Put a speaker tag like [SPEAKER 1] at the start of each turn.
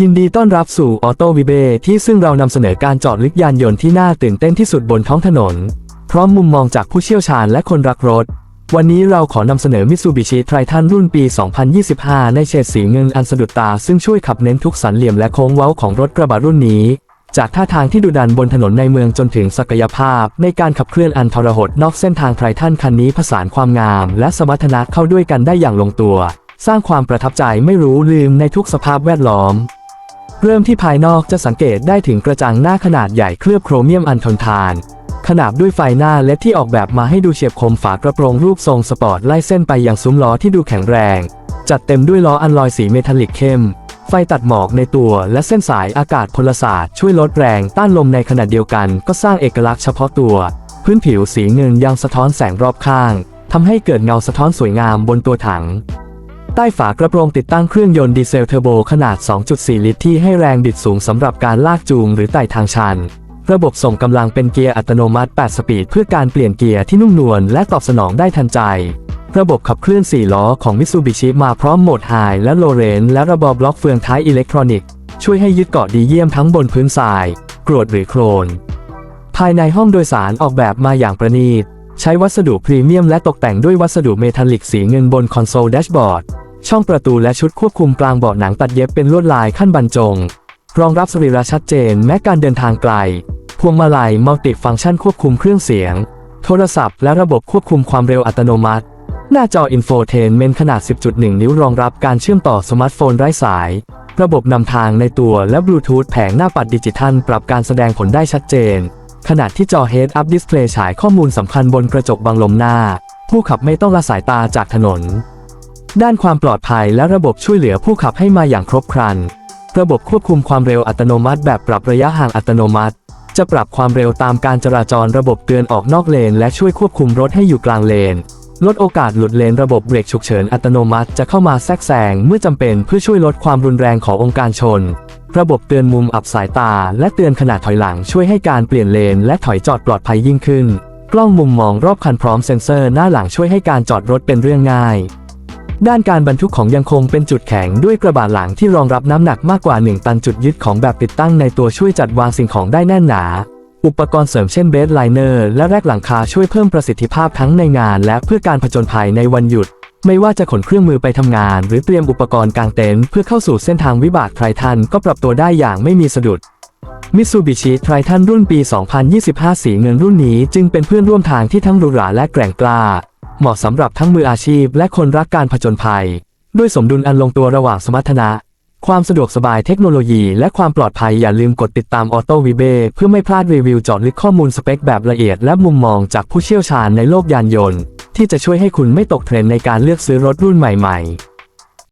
[SPEAKER 1] ยินดีต้อนรับสู่ออโต้วิเบที่ซึ่งเรานำเสนอการจาะลึกยานยนต์ที่น่าตื่นเต้นที่สุดบนท้องถนน พร้อมมุมมองจากผู้เชี่ยวชาญและคนรักรถ วันนี้เราขอนำเสนอมิ t ซูบิชิไททันรุ่นปี 2025 ในเฉดสีเงินอันสะดุดตา ซึ่งช่วยขับเน้นทุกสันเหลี่ยมและโค้งเว้าของรถกระบะรุ่นนี้ จากท่าทางที่ดุดันบนถนนในเมืองจนถึงศักยภาพ ในการขับเคลื่อนอันทรหดนอกเส้นทางไททันคันนี้ผสานความงาม และสมรรถนะเข้าด้วยกันได้อย่างลงตัว สร้างความประทับใจไม่รู้ลืมในทุกสภาพแวดล้อม เริ่มที่ภายนอกจะสังเกตได้ถึงกระจังหน้าขนาดใหญ่เคลือบโครเมียมอันทนทาน ขนาบด้วยไฟหน้าเล็ดที่ออกแบบมาให้ดูเฉียบคมฝากระโปรงรูปทรงสปอร์ตไล่เส้นไปยังซุ้มล้อที่ดูแข็งแรง จัดเต็มด้วยล้ออันลอยสีเมทัลลิกเข้ม ไฟตัดหมอกในตัวและเส้นสายอากาศพลศาสตร์ช่วยลดแรงต้านลมในขณะเดียวกัน ก็สร้างเอกลักษณ์เฉพาะตัว พื้นผิวสีเงินยังสะท้อนแสงรอบข้างทำให้เกิดเงาสะท้อนสวยงามบนตัวถัง ใต้ฝากระโปรงติดตั้งเครื่องยนต์ดีเซลเทอร์โบขนาด 2.4 ลิตรที่ให้แรงบิดสูงสำหรับการลากจูงหรือไต่ทางชัน ระบบส่งกำลังเป็นเกียร์อัตโนมัติ 8 สปีด เพื่อการเปลี่ยนเกียร์ที่นุ่มนวลและตอบสนองได้ทันใจ ระบบขับเคลื่อน 4 ล้อของ Mitsubishi มาพร้อมโหมด High และ Low Range และระบบบล็อกเฟืองท้ายอิเล็กทรอนิกส์ช่วยให้ยึดเกาะดีเยี่ยมทั้งบนพื้นทราย กรวดหรือโคลน ภายในห้องโดยสารออกแบบมาอย่างประณีต ใช้วัสดุพรีเมียมและตกแต่งด้วยวัสดุเมทัลลิกสีเงินบนคอนโซลแดชบอร์ด ช่องประตูและชุดควบคุมกลางเบาะหนังตัดเย็บเป็นลวดลายขั้นบรรจง รองรับสรีระชัดเจนแม้การเดินทางไกล พวงมาลัยมัลติฟังก์ชันควบคุมเครื่องเสียง โทรศัพท์ และระบบควบคุมความเร็วอัตโนมัติ หน้าจออินโฟเทนเมนขนาด 10.1 นิ้วรองรับการเชื่อมต่อสมาร์ทโฟนไร้สาย ระบบนำทางในตัวและบลูทูธแผงหน้าปัดดิจิทัล ปรับการแสดงผลได้ชัดเจน ขณะที่จอ Head Up Display ฉายข้อมูลสำคัญบนกระจกบังลมหน้า ผู้ขับไม่ต้องละสายตาจากถนน ด้านความปลอดภัยและระบบช่วยเหลือผู้ขับให้มาอย่างครบครัน ระบบควบคุมความเร็วอัตโนมัติแบบปรับระยะห่างอัตโนมัติ จะปรับความเร็วตามการจราจรระบบเตือนออกนอกเลน และช่วยควบคุมรถให้อยู่กลางเลน ลดโอกาสหลุดเลนระบบเบรกฉุกเฉินอัตโนมัติจะเข้ามาแทรกแซงเมื่อจำเป็นเพื่อช่วยลดความรุนแรงขององค์การชน ระบบเตือนมุมอับสายตา และเตือนขณะถอยหลังช่วยให้การเปลี่ยนเลน และถอยจอดปลอดภัยยิ่งขึ้น กล้องมุมมองรอบคันพร้อมเซ็นเซอร์หน้าหลังช่วยให้การจอดรถเป็นเรื่องง่าย ด้านการบรรทุกของยังคงเป็นจุดแข็งด้วยกระบะหลังที่รองรับน้ำหนักมากกว่า 1 ตันจุดยึดของแบบติดตั้งในตัวช่วยจัดวางสิ่งของได้แน่นหนา อุปกรณ์เสริมเช่นเบสไลเนอร์และแรกหลังคาช่วยเพิ่มประสิทธิภาพทั้งในงาน และเพื่อการผจญภัยในวันหยุด ไม่ว่าจะขนเครื่องมือไปทำงาน หรือเตรียมอุปกรณ์กางเต็นท์เพื่อเข้าสู่เส้นทางวิบากไททันก็ปรับตัวได้อย่างไม่มีสะดุดมิตซูบิชิไททันรุ่นปี 2025 สีเงินรุ่นนี้จึงเป็นเพื่อนร่วมทางที่ทั้งหรูหราและแกร่งกล้า เหมาะสำหรับทั้งมืออาชีพและคนรักการผจญภัย ด้วยสมดุลอันลงตัวระหว่างสมรรถนะ ความสะดวกสบายเทคโนโลยีและความปลอดภัยอย่าลืมกดติดตามออโต้วีเบเพื่อไม่พลาดรีวิวเจาะลึกข้อมูลสเปคแบบละเอียดและมุมมองจากผู้เชี่ยวชาญในโลกยานยนต์ ที่จะช่วยให้คุณไม่ตกเทรนในการเลือกซื้อรถรุ่นใหม่ ๆ